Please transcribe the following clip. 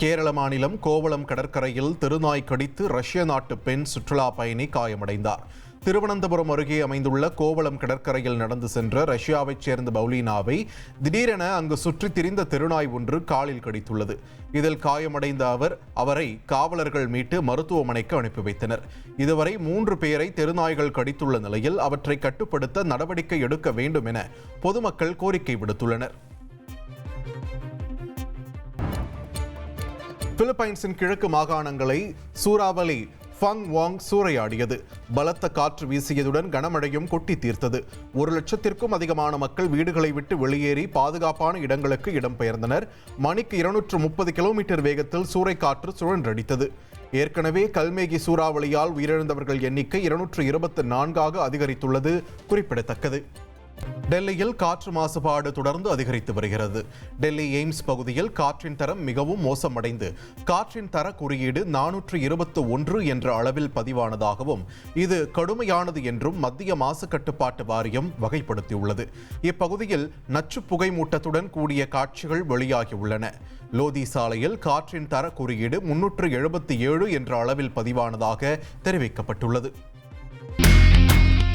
கேரள மாநிலம் கோவளம் கடற்கரையில் திருநாய் கடித்து ரஷ்ய நாட்டு பெண் சுற்றுலா பயணி காயமடைந்தார். திருவனந்தபுரம் அருகே அமைந்துள்ள கோவளம் கடற்கரையில் நடந்து சென்ற ரஷ்யாவைச் சேர்ந்த பவுலினாவை திடீரென அங்கு சுற்றித் திரிந்த திருநாய் ஒன்று காலில் கடித்துள்ளது. இதில் காயமடைந்த அவர் அவரை காவலர்கள் மீட்டு மருத்துவமனைக்கு அனுப்பி வைத்தனர். இதுவரை மூன்று பேரை தெருநாய்கள் கடித்துள்ள நிலையில் அவற்றை கட்டுப்படுத்த நடவடிக்கை எடுக்க வேண்டும் என பொதுமக்கள் கோரிக்கை விடுத்துள்ளனர். பிலிப்பைன்ஸின் கிழக்கு மாகாணங்களை சூறாவளி ஃபங் வாங் சூறையாடியது. பலத்த காற்று வீசியதுடன் கனமழையும் கொட்டி தீர்த்தது. ஒரு லட்சத்திற்கும் அதிகமான மக்கள் வீடுகளை விட்டு வெளியேறி பாதுகாப்பான இடங்களுக்கு இடம்பெயர்ந்தனர் மணிக்கு இருநூற்று முப்பது கிலோமீட்டர் வேகத்தில் சூறைக்காற்று சுழன்றடித்தது. ஏற்கனவே கல்மேகி சூறாவளியால் உயிரிழந்தவர்கள் எண்ணிக்கை இருநூற்று இருபத்து நான்காக அதிகரித்துள்ளது குறிப்பிடத்தக்கது. டெல்லியில் காற்று மாசுபாடு தொடர்ந்து அதிகரித்து வருகிறது. டெல்லி எய்ம்ஸ் பகுதியில் காற்றின் தரம் மிகவும் மோசமடைந்து காற்றின் தர குறியீடு நானூற்று இருபத்து ஒன்று என்ற அளவில் பதிவானதாகவும் இது கடுமையானது என்றும் மத்திய மாசு கட்டுப்பாட்டு வாரியம் வகைப்படுத்தியுள்ளது. இப்பகுதியில் நச்சு புகை மூட்டத்துடன் கூடிய காட்சிகள் வெளியாகியுள்ளன. லோதி சாலையில் காற்றின் தர குறியீடு முன்னூற்று எழுபத்தி ஏழு என்ற அளவில் பதிவானதாக தெரிவிக்கப்பட்டுள்ளது.